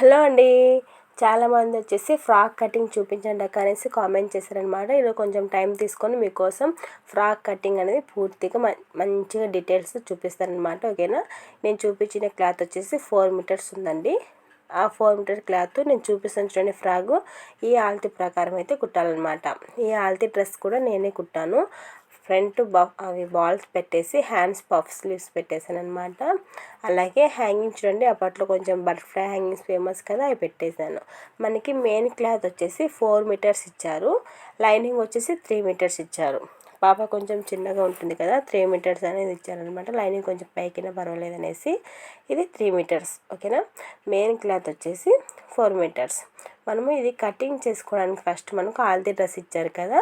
Hello అండి. చాలామంది వచ్చేసి ఫ్రాక్ కటింగ్ చూపించండి అక్క అనేసి కామెంట్ చేశారనమాట ఈరోజు కొంచెం టైం తీసుకొని మీకోసం ఫ్రాక్ కటింగ్ అనేది పూర్తిగా మంచిగా డీటెయిల్స్ చూపిస్తారనమాట ఓకేనా? నేను చూపించిన క్లాత్ వచ్చేసి ఫోర్ మీటర్స్ ఉందండి. ఆ ఫోర్ మీటర్ క్లాత్ నేను చూపిస్తాను చూడండి ఫ్రాగు. ఈ ఆల్తి ప్రకారం అయితే కుట్టాలన్నమాట. ఈ ఆల్తి డ్రెస్ కూడా నేనే కుట్టాను. ఫ్రంట్ బా అవి బాల్స్ పెట్టేసి హ్యాండ్స్ పఫ్ స్లీవ్స్ పెట్టేసాను అనమాట అలాగే హ్యాంగింగ్ చూడండి అప్పట్లో కొంచెం బటర్ఫ్లై హ్యాంగింగ్స్ ఫేమస్ కదా అవి పెట్టేశాను. మనకి మెయిన్ క్లాత్ వచ్చేసి ఫోర్ మీటర్స్ ఇచ్చారు. లైనింగ్ వచ్చేసి త్రీ మీటర్స్ ఇచ్చారు. పాప కొంచెం చిన్నగా ఉంటుంది కదా త్రీ మీటర్స్ అనేది ఇచ్చారనమాట లైనింగ్ కొంచెం పైకినా పర్వాలేదు అనేసి ఇది త్రీ మీటర్స్ ఓకేనా? మెయిన్ క్లాత్ వచ్చేసి ఫోర్ మీటర్స్. మనము ఇది కటింగ్ చేసుకోవడానికి ఫస్ట్ మనకు ఆల్తీ డ్రెస్ ఇచ్చారు కదా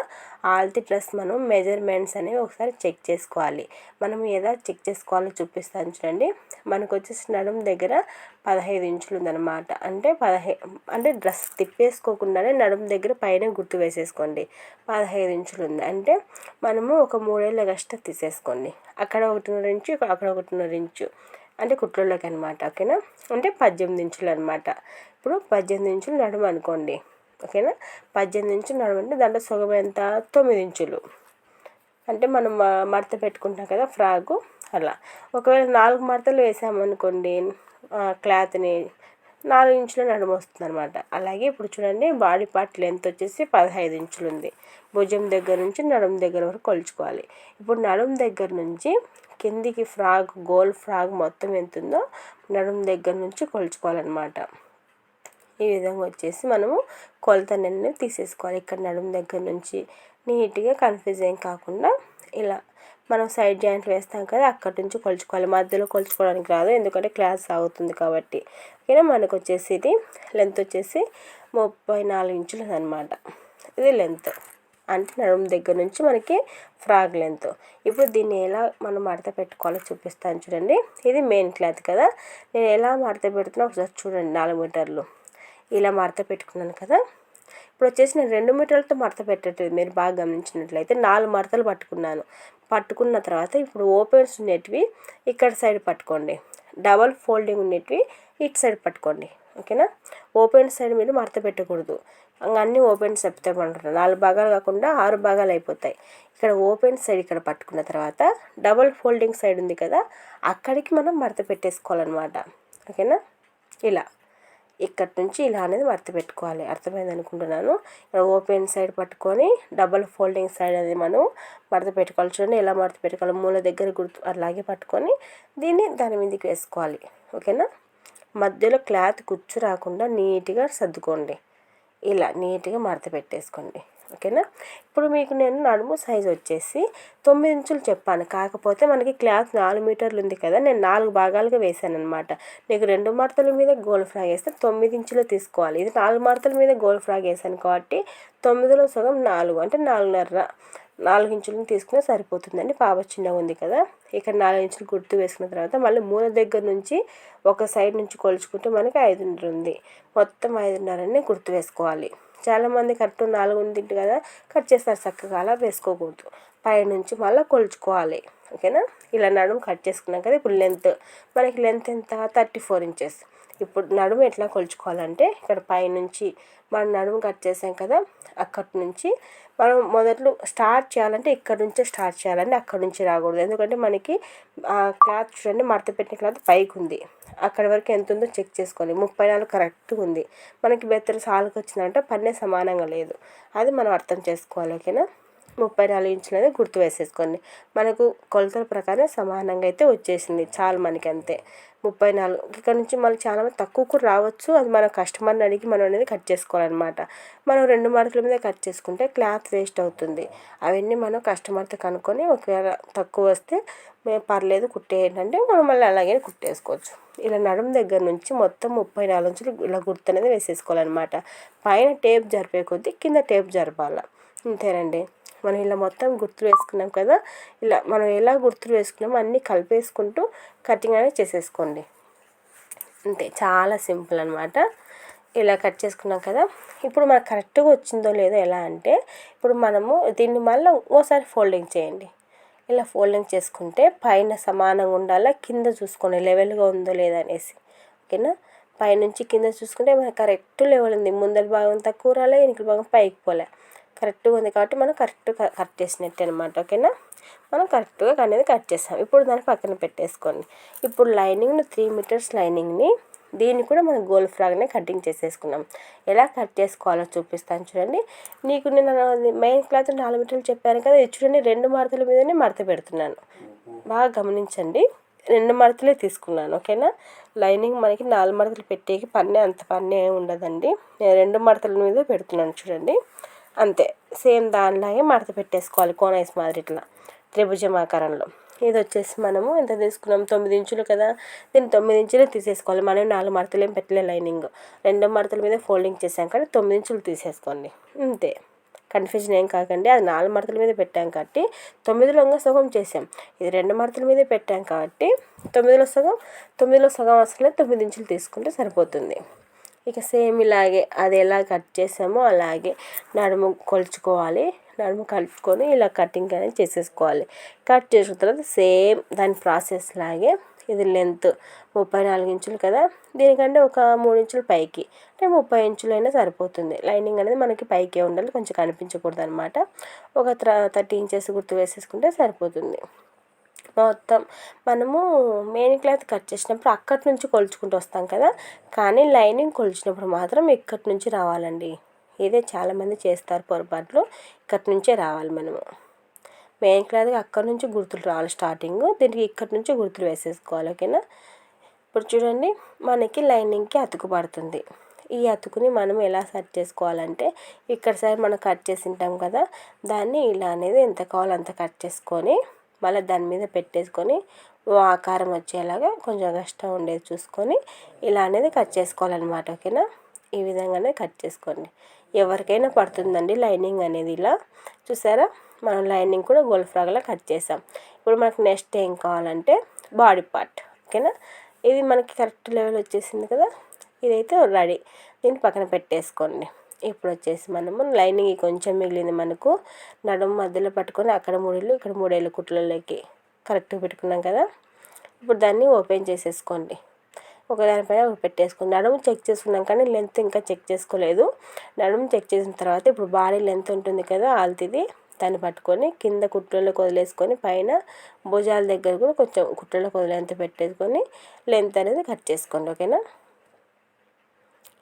ఆల్తీ డ్రెస్ మనం మెజర్మెంట్స్ అనేవి ఒకసారి చెక్ చేసుకోవాలి. మనం ఏదో చెక్ చేసుకోవాలో చూపిస్తాను చూడండి. మనకు వచ్చేసి నడుము దగ్గర పదహైదు ఇంచులు ఉందన్నమాట. అంటే పదహై అంటే డ్రెస్ తిప్పేసుకోకుండానే నడుము దగ్గర పైన గుర్తు వేసేసుకోండి. పదహైదు ఇంచులు ఉంది. అంటే మనము ఒక మూడేళ్ళ కష్ట తీసేసుకోండి. అక్కడ ఒకటిన్నర ఇంచు అక్కడ ఒకటిన్నర ఇంచు. అంటే కుట్లలోకి అనమాట ఓకేనా? అంటే పద్దెనిమిది ఇంచులు అనమాట ఇప్పుడు పద్దెనిమిది ఇంచులు నడుము అనుకోండి ఓకేనా? పద్దెనిమిది ఇంచులు నడుము అంటే దాంట్లో సగం ఎంత? తొమ్మిది ఇంచులు. అంటే మనం మడత పెట్టుకుంటాం కదా ఫ్రాగు అలా. ఒకవేళ నాలుగు మడతలు వేసామనుకోండి క్లాత్ని నాలుగు ఇంచుల నడుము వస్తుంది అనమాట అలాగే ఇప్పుడు చూడండి బాడీ పార్ట్ లెంత్ వచ్చేసి పదహైదు ఇంచులు ఉంది భుజం దగ్గర నుంచి నడుము దగ్గర వరకు కొలుచుకోవాలి. ఇప్పుడు నడుము దగ్గర నుంచి కిందికి ఫ్రాగ్ గోల్ ఫ్రాగ్ మొత్తం ఎంత ఉందో నడుము దగ్గర నుంచి కొలుచుకోవాలన్నమాట. ఈ విధంగా వచ్చేసి మనము కొలతనన్నీ తీసేసుకోవాలి. ఇక్కడ నడుము దగ్గర నుంచి నీట్గా కన్ఫ్యూజ్ ఏం కాకుండా ఇలా మనం సైడ్ జాయింట్ వేస్తాం కదా అక్కడి నుంచి కొలుచుకోవాలి. మధ్యలో కొలుచుకోవడానికి రాదు ఎందుకంటే క్లాస్ సాగుతుంది కాబట్టి. ఓకేనా? మనకు వచ్చేసి ఇది లెంత్ వచ్చేసి ముప్పై నాలుగు ఇంచులు అనమాట ఇది లెంత్ అంటే నడుము దగ్గర నుంచి మనకి ఫ్రాగ్ లెంత్ ఇప్పుడు దీన్ని ఎలా మనం మడత పెట్టుకోవాలో చూపిస్తాను చూడండి. ఇది మెయిన్ క్లాత్ కదా. నేను ఎలా మడత పెడుతున్నా ఒకసారి చూడండి నాలుగు మీటర్లు. ఇలా మడత పెట్టుకున్నాను కదా. ఇప్పుడు వచ్చేసి నేను రెండు మీటర్లతో మడత పెట్టట్లేదు మీరు బాగా గమనించినట్లయితే నాలుగు మడతలు పట్టుకున్నాను. పట్టుకున్న తర్వాత ఇప్పుడు ఓపెన్స్ ఉండేటివి ఇక్కడ సైడ్ పట్టుకోండి. డబల్ ఫోల్డింగ్ ఉండేటివి ఇటు సైడ్ పట్టుకోండి. ఓకేనా? ఓపెన్ సైడ్ మీరు మడత పెట్టకూడదు. అన్నీ ఓపెన్ చెప్తామంటారు నాలుగు భాగాలు కాకుండా ఆరు భాగాలు అయిపోతాయి. ఇక్కడ ఓపెన్ సైడ్ ఇక్కడ పట్టుకున్న తర్వాత డబల్ ఫోల్డింగ్ సైడ్ ఉంది కదా అక్కడికి మనం మడత పెట్టేసుకోవాలన్నమాట. ఓకేనా? ఇలా. ఇక్కడి నుంచి ఇలా అనేది మడత పెట్టుకోవాలి. అర్థమైంది అనుకుంటున్నాను? ఇక్కడ ఓపెన్ సైడ్ పట్టుకొని డబల్ ఫోల్డింగ్ సైడ్ అనేది మనం మడత పెట్టుకోవాలి. చూడండి ఎలా మడత పెట్టుకోవాలి. మూల దగ్గర గుర్తు అలాగే పట్టుకొని దీన్ని దాని మీదకి వేసుకోవాలి. ఓకేనా? మధ్యలో క్లాత్ కుచ్చు రాకుండా నీట్గా సర్దుకోండి. ఇలా నీట్గా మడత పెట్టేసుకోండి. ఓకేనా? ఇప్పుడు మీకు నేను నడుము సైజు వచ్చేసి తొమ్మిది ఇంచులు చెప్పాను. కాకపోతే మనకి క్లాత్ నాలుగు మీటర్లు ఉంది కదా నేను నాలుగు భాగాలుగా వేసాను అనమాట నీకు రెండు మడతల మీద గోల్ ఫ్రాగ్ వేస్తే తొమ్మిది ఇంచులు తీసుకోవాలి. ఇది నాలుగు మడతల మీద గోల్ ఫ్రాగ్ వేసాను కాబట్టి తొమ్మిదిలో సగం నాలుగు అంటే నాలుగున్నర నాలుగు ఇంచులను తీసుకునే సరిపోతుందండి. పాప చిన్నగా ఉంది కదా ఇక్కడ నాలుగు ఇంచులు గుర్తు వేసుకున్న తర్వాత మళ్ళీ మూల దగ్గర నుంచి ఒక సైడ్ నుంచి కొలుచుకుంటే మనకి ఐదున్నర ఉంది. మొత్తం ఐదున్నరని గుర్తు వేసుకోవాలి. చాలామంది కరెక్ట్ నాలుగు ఉంది కదా కట్ చేస్తారు చక్కగా అలా వేసుకోకూడదు. పైనుంచి మళ్ళీ కొలుచుకోవాలి ఓకేనా? ఇలా నడుము కట్ చేసుకున్నాం కదా ఇప్పుడు లెంత్ మనకి లెంత్ ఎంత? థర్టీ ఫోర్ ఇంచెస్ ఇప్పుడు నడుము ఎట్లా కొలుచుకోవాలంటే ఇక్కడ పైనుంచి మనం నడుము కట్ చేసాం కదా అక్కడి నుంచి మనం మొదట్లో స్టార్ట్ చేయాలంటే ఇక్కడ నుంచే స్టార్ట్ చేయాలంటే అక్కడ నుంచి రాకూడదు. ఎందుకంటే మనకి క్లాత్ చూడండి మడత పెట్టిన క్లాత్ పైకి ఉంది. అక్కడి వరకు ఎంత ఉందో చెక్ చేసుకోవాలి. ముప్పై నాలుగు కరెక్ట్గా ఉంది. మనకి బెత్తర సాలుకు వచ్చిందంటే పన్నే సమానంగా లేదు. అది మనం అర్థం చేసుకోవాలి ఓకేనా? ముప్పై నాలుగు ఇంచులు అనేది గుర్తు వేసేసుకోండి. మనకు కొలతల ప్రకారం సమానంగా అయితే వచ్చేసింది. చాలు మనకి అంతే ముప్పై నాలుగు ఇక్కడ నుంచి మళ్ళీ చాలా మంది తక్కువకు రావచ్చు. అది మన కస్టమర్ని అడిగి మనం అనేది కట్ చేసుకోవాలన్నమాట. మనం రెండు మడతల మీద కట్ చేసుకుంటే క్లాత్ వేస్ట్ అవుతుంది. అవన్నీ మనం కస్టమర్తో కనుక్కొని ఒకవేళ తక్కువ వస్తే మేము పర్లేదు కుట్టేయండి అంటే మనం మళ్ళీ అలాగే కుట్టేసుకోవచ్చు. ఇలా నడుము దగ్గర నుంచి మొత్తం ముప్పై నాలుగు నుంచి ఇలా గుర్తు అనేది వేసేసుకోవాలన్నమాట. పైన టేప్ జరిపే కొద్దీ కింద టేప్ జరపాలి. అంతేనండి. మనం ఇలా మొత్తం గుర్తులు వేసుకున్నాం కదా ఇలా మనం ఎలా గుర్తులు వేసుకున్నామో అన్నీ కలిపేసుకుంటూ కటింగ్ అనేది చేసేసుకోండి. అంతే చాలా సింపుల్ అనమాట ఇలా కట్ చేసుకున్నాం కదా ఇప్పుడు మనకు కరెక్ట్గా వచ్చిందో లేదో ఎలా అంటే ఇప్పుడు మనము దీన్ని మళ్ళీ ఇంకోసారి ఫోల్డింగ్ చేయండి. ఇలా ఫోల్డింగ్ చేసుకుంటే పైన సమానంగా ఉండాలా కింద చూసుకోండి లెవెల్గా ఉందో లేదా అనేసి. ఓకేనా? పైనుంచి కింద చూసుకుంటే మనకి కరెక్ట్ లెవెల్ ఉంది ముందర భాగం తక్కువ రాలే వెనుకల భాగం పైకి పోలే. కరెక్ట్గా ఉంది కాబట్టి మనం కరెక్ట్గా కట్ చేసినట్టు అనమాట ఓకేనా? మనం కరెక్ట్గా అనేది కట్ చేస్తాం. ఇప్పుడు దాన్ని పక్కన పెట్టేసుకోండి. ఇప్పుడు లైనింగ్ను త్రీ మీటర్స్ లైనింగ్ని దీన్ని కూడా మనం గోల్ ఫ్రాగ్నే కటింగ్ చేసేసుకున్నాం. ఎలా కట్ చేసుకోవాలో చూపిస్తాను చూడండి. నీకు నేను మెయిన్ క్లాత్ నాలుగు మీటర్లు చెప్పాను కదా ఇది చూడండి రెండు మడతల మీదనే మడత పెడుతున్నాను. బాగా గమనించండి. రెండు మడతలే తీసుకున్నాను ఓకేనా? లైనింగ్ మనకి నాలుగు మడతలు పెట్టేకి పన్నే అంత పన్నే ఉండదండి. నేను రెండు మడతల మీద పెడుతున్నాను చూడండి. అంతే. సేమ్ దానిలాగే మడత పెట్టేసుకోవాలి కోనైస్ మాదిరి ఇట్లా త్రిభుజం ఆకారంలో ఇది వచ్చేసి మనము ఎంత తీసుకున్నాం? తొమ్మిది ఇంచులు కదా? దీన్ని తొమ్మిది ఇంచులు తీసేసుకోవాలి. మనం నాలుగు మడతలు ఏం పెట్టలే లైనింగ్. రెండో మడతల మీద ఫోల్డింగ్ చేసాం కానీ తొమ్మిది ఇంచులు తీసేసుకోండి. అంతే. కన్ఫ్యూజన్ ఏం కాకండి. అది నాలుగు మడతల మీద పెట్టాం కాబట్టి తొమ్మిదిలో ఇంకా సగం చేసాం ఇది రెండు మడతల మీద పెట్టాం కాబట్టి తొమ్మిదిలో సగం తొమ్మిదిలో సగం అసలే తొమ్మిది ఇంచులు తీసుకుంటే సరిపోతుంది. ఇక సేమ్ ఇలాగే అది ఎలా కట్ చేసామో అలాగే నడుము కొలుచుకోవాలి. నడుము కలుపుకొని ఇలా కటింగ్ అనేది చేసేసుకోవాలి. కట్ చేసిన తర్వాత సేమ్ దాని ప్రాసెస్ లాగే ఇది లెంత్ ముప్పై నాలుగు ఇంచులు కదా. దీనికంటే ఒక మూడు ఇంచులు పైకి. అంటే ముప్పై ఇంచులు అయినా సరిపోతుంది. లైనింగ్ అనేది మనకి పైకే ఉండాలి. కొంచెం కనిపించకూడదు అనమాట ఒక థర్టీ ఇంచెస్ గుర్తు వేసేసుకుంటే సరిపోతుంది. మొత్తం మనము మెయిన్ క్లాత్ కట్ చేసినప్పుడు అక్కడి నుంచి కొలుచుకుంటూ వస్తాం కదా? కానీ లైనింగ్ కొలిచినప్పుడు మాత్రం ఇక్కడి నుంచి రావాలండి. ఇదే చాలామంది చేస్తారు పొరపాట్లు. ఇక్కడి నుంచే రావాలి మనము. మెయిన్ క్లాత్కి అక్కడి నుంచి గుర్తులు రావాలి స్టార్టింగ్ దీనికి ఇక్కడి నుంచి గుర్తులు వేసేసుకోవాలి ఓకేనా ఇప్పుడు చూడండి మనకి లైనింగ్కి అతుకు పడుతుంది. ఈ అతుకుని మనం ఎలా సెట్ చేసుకోవాలంటే ఇక్కడ సైడ్ మనం కట్ చేసి ఉంటాం కదా? దాన్ని ఇలా అనేది ఎంత కావాలో అంత కట్ చేసుకొని మళ్ళీ దాని మీద పెట్టేసుకొని ఆకారం వచ్చేలాగా కొంచెం కష్టం ఉండేది చూసుకొని ఇలా అనేది కట్ చేసుకోవాలన్నమాట ఓకేనా? ఈ విధంగానే కట్ చేసుకోండి. ఎవరికైనా పడుతుందండి లైనింగ్ అనేది ఇలా. చూసారా? మనం లైనింగ్ కూడా గోల్ ఫ్రాగ్లా కట్ చేసాం. ఇప్పుడు మనకు నెక్స్ట్ ఏం కావాలంటే బాడీ పార్ట్ ఓకేనా? ఇది మనకి కరెక్ట్ లెవెల్ వచ్చేసింది కదా? ఇదైతే రెడీ. దీన్ని పక్కన పెట్టేసుకోండి. ఇప్పుడు వచ్చేసి మనము లైనింగ్ కొంచెం మిగిలింది మనకు. నడుము మధ్యలో పట్టుకొని అక్కడ మూడేళ్ళు ఇక్కడ మూడేళ్ళు కుట్లలోకి కరెక్ట్గా పెట్టుకున్నాం కదా. ఇప్పుడు దాన్ని ఓపెన్ చేసేసుకోండి. ఒక పెట్టేసుకోండి. నడుము చెక్ చేసుకున్నాం కానీ లెంత్ ఇంకా చెక్ చేసుకోలేదు. నడుము చెక్ చేసిన తర్వాత ఇప్పుడు బాడీ లెంత్ ఉంటుంది కదా ఆల్తిది. దాన్ని పట్టుకొని కింద కుట్రలోకి వదిలేసుకొని పైన భుజాల దగ్గర కూడా కొంచెం కుట్రలోకి వదిలేంత పెట్టేసుకొని లెంత్ అనేది కట్ చేసుకోండి ఓకేనా?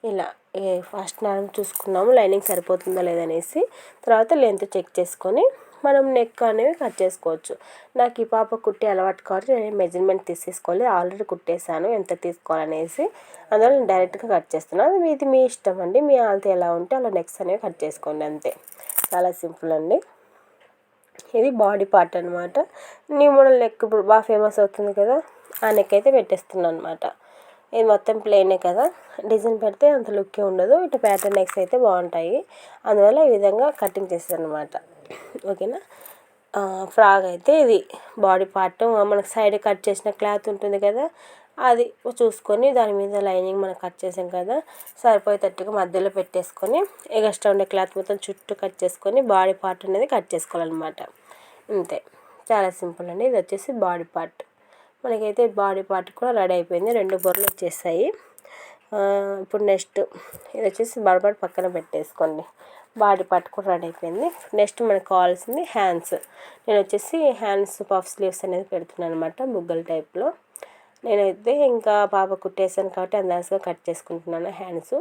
ఇలా. ఫస్ట్ మనం చూసుకున్నాము లైనింగ్ సరిపోతుందా లేదనేసి తర్వాత లెంత్ చెక్ చేసుకొని మనం నెక్ అనేవి కట్ చేసుకోవచ్చు. నాకు ఈ పాప కుట్టి అలవాటు కాబట్టి నేను మెజర్మెంట్ తీసేసుకోవాలి. ఆల్రెడీ కుట్టేశాను ఎంత తీసుకోవాలనేసి. అందువల్ల నేను డైరెక్ట్గా కట్ చేస్తున్నాను అది మీది మీ ఇష్టం అండి. మీ ఆల్తే ఎలా ఉంటే అలా నెక్స్ అనేవి కట్ చేసుకోండి అంతే. చాలా సింపుల్ అండి. ఇది బాడీ పార్ట్ అనమాట న్యూ మోడల్ నెక్ ఇప్పుడు బాగా ఫేమస్ అవుతుంది కదా ఆ నెక్ అయితే పెట్టేస్తున్నాను అనమాట ఇది మొత్తం ప్లేనే కదా. డిజైన్ పెడితే అంత లుక్కే ఉండదు. ఇటు ప్యాటర్న్ నెక్స్ అయితే బాగుంటాయి. అందువల్ల ఈ విధంగా కటింగ్ చేస్తాను అనమాట ఓకేనా ఫ్రాగ్ అయితే ఇది బాడీ పార్ట్ మనకు సైడ్ కట్ చేసిన క్లాత్ ఉంటుంది కదా. అది చూసుకొని దాని మీద లైనింగ్ మనం కట్ చేసాం కదా. సరిపోయేటట్టుగా మధ్యలో పెట్టేసుకొని ఎగస్ట్రా ఉండే క్లాత్ మొత్తం చుట్టూ కట్ చేసుకొని బాడీ పార్ట్ అనేది కట్ చేసుకోవాలన్నమాట. అంతే. చాలా సింపుల్ అండి. ఇది వచ్చేసి బాడీ పార్ట్ మనకైతే బాడీ పార్ట్ కూడా రెడీ అయిపోయింది. రెండు బొర్రలు వచ్చేసాయి. ఇప్పుడు నెక్స్ట్ ఇది వచ్చేసి బడబడి పక్కన పెట్టేసుకోండి. బాడీ పార్ట్ కూడా రెడీ అయిపోయింది. నెక్స్ట్ మనకు కావాల్సింది హ్యాండ్స్. నేను వచ్చేసి హ్యాండ్స్ పఫ్ స్లీవ్స్ అనేది పెడుతున్నాను అనమాట బుగ్గల టైప్లో. నేనైతే ఇంకా పాప కుట్టేసాను కాబట్టి అందాజుగా కట్ చేసుకుంటున్నాను హ్యాండ్స్.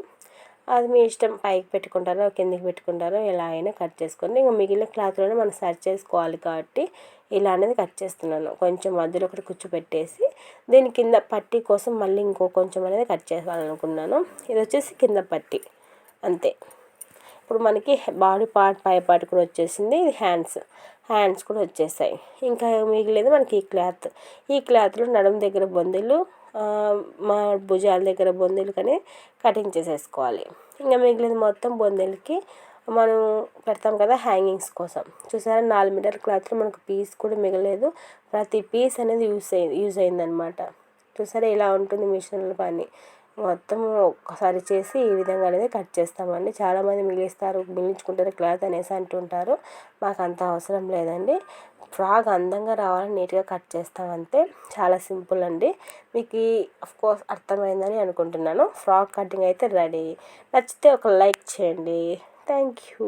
అది మీ ఇష్టం. పైకి పెట్టుకుంటారో కిందికి పెట్టుకుంటారో ఎలా అయినా కట్ చేసుకోండి. ఇంకా మిగిలిన క్లాత్లోనే మనం సర్చ్ చేసుకోవాలి కాబట్టి ఇలా అనేది కట్ చేస్తున్నాను. కొంచెం మధ్యలో ఒకటి కుచ్చు పెట్టేసి దీని కింద పట్టీ కోసం మళ్ళీ ఇంకో కొంచెం అనేది కట్ చేయాలనుకున్నాను. ఇది వచ్చేసి కింద పట్టి. అంతే. ఇప్పుడు మనకి బాడీ పార్ట్ పై పార్ట్ కూడా వచ్చేసింది. ఇది హ్యాండ్స్. హ్యాండ్స్ కూడా వచ్చేసాయి. ఇంకా మిగిలేదు మనకి ఈ క్లాత్. ఈ క్లాత్లో నడుము దగ్గర బొందిలు మా భుజాల దగ్గర బొందిలు కానీ కటింగ్ చేసేసుకోవాలి. ఇంకా మిగిలింది మొత్తం బొందిలకి మనం పెడతాం కదా హ్యాంగింగ్స్ కోసం. చూసారా నాలుగు మీటర్ క్లాత్లో మనకు పీస్ కూడా మిగలేదు. ప్రతి పీస్ అనేది యూస్ అయింది యూజ్ అయిందనమాట చూసారా ఇలా ఉంటుంది మిషన్ల పని. మొత్తం ఒక్కసారి చేసి ఈ విధంగా అనేది కట్ చేస్తామండి. చాలామంది మిగిలిస్తారు మిగిలించుకుంటారు క్లాత్ అనేసి అంటుంటారు. మాకు అంత అవసరం లేదండి. ఫ్రాక్ అందంగా రావాలని నీట్గా కట్ చేస్తాం అంతే. చాలా సింపుల్ అండి. మీకు కోర్స్ అర్థమైందని అనుకుంటున్నాను. ఫ్రాక్ కటింగ్ అయితే రెడీ. నచ్చితే ఒక లైక్ చేయండి. Thank you.